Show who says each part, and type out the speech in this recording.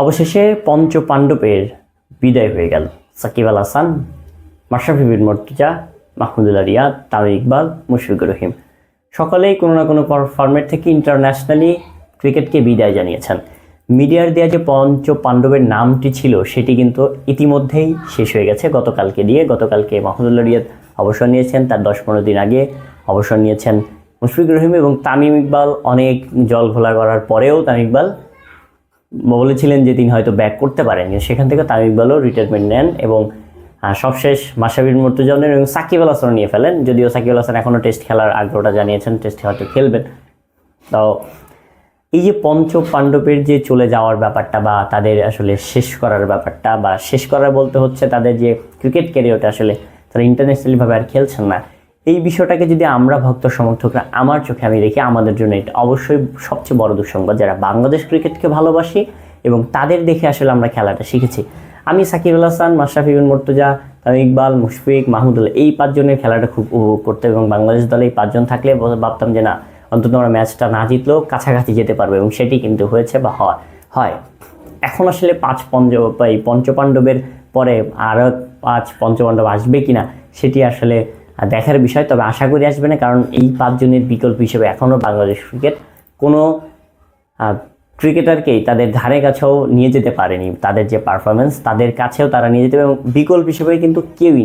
Speaker 1: অবশেষে পঞ্চ পাণ্ডবের বিদায় হয়ে গেল। সাকিব আল হাসান, মাশরাফি বিন মর্তুজা, মাহমুদুল্লাহ রিয়াদ, তামিম ইকবাল, মুশফিকুর রহিম, সকলেই কোনো না কোনো ফরম্যাট থেকে ইন্টারন্যাশনালি ক্রিকেটকে বিদায় জানিয়েছেন। মিডিয়ার দেওয়া যে পঞ্চ পাণ্ডবের নামটি ছিল, সেটি কিন্তু ইতিমধ্যেই শেষ হয়ে গেছে। গতকালকে দিয়ে গতকালকে মাহমুদুল্লাহ রিয়াদ অবসর নিয়েছেন, তার দশ পনেরো দিন আগে অবসর নিয়েছেন মুশফিকুর রহিম এবং তামিম ইকবাল অনেক জল ঘোলা করার পরেও তামিম ইকবাল বলেছিলেন যে তিনি হয়তো ব্যাক করতে পারেন সেখান থেকে তামিম ইকবালও রিটায়ারমেন্ট নেন এবং সবশেষ মাসাবির মর্তুজানের এবং সাকিব আল হাসানও নিয়ে ফেলেন। যদিও সাকিব আল হাসান এখনও টেস্ট খেলার আগ্রহটা জানিয়েছেন টেস্টে হয়তো খেলবেন। তো এই যে পঞ্চ পাণ্ডবের যে চলে যাওয়ার ব্যাপারটা বা তাদের আসলে শেষ করার ব্যাপারটা বা শেষ করার বলতে হচ্ছে তাদের যে ক্রিকেট ক্যারিয়ারটা আসলে তারা ইন্টারন্যাশনালিভাবে আর খেলছেন না। এই বিষয়টাকে যদি আমরা ভক্ত সমর্থকরা আমার চোখে আমি দেখি, আমাদের জন্য এটা অবশ্যই সবচেয়ে বড় দুঃসংবাদ। যারা বাংলাদেশ ক্রিকেটকে ভালোবাসি এবং তাদের দেখে আসলে আমরা খেলাটা শিখেছি। আমি সাকিবুল হাসান, মাশরাফি বিন মর্তুজা ইকবাল, মুশফিক মাহমুদুল্লাহ, এই পাঁচজনের খেলাটা খুব উপভোগ করতে এবং বাংলাদেশ দলে এই পাঁচজন থাকলে ভাবতাম যে না, অন্তত আমরা ম্যাচটা না জিতলেও কাছাকাছি যেতে পারব এবং সেটি কিন্তু হয়েছে বা হয় হয়। এখন আসলে পাঁচ পঞ্চ এই পঞ্চপাণ্ডবের পরে আরও পাঁচ পঞ্চপাণ্ডব আসবে কি না সেটি আসলে দেখার বিষয়, তবে আশা করি আসবে না, কারণ এই পাঁচজনের বিকল্প হিসেবে এখনও বাংলাদেশ ক্রিকেট কোনো ক্রিকেটারকেই তাদের ধারে কাছেও নিয়ে যেতে পারেনি। তাদের যে পারফরমেন্স তাদের কাছেও তারা নিয়ে যেতে এবং বিকল্প হিসেবে কিন্তু কেউই নেই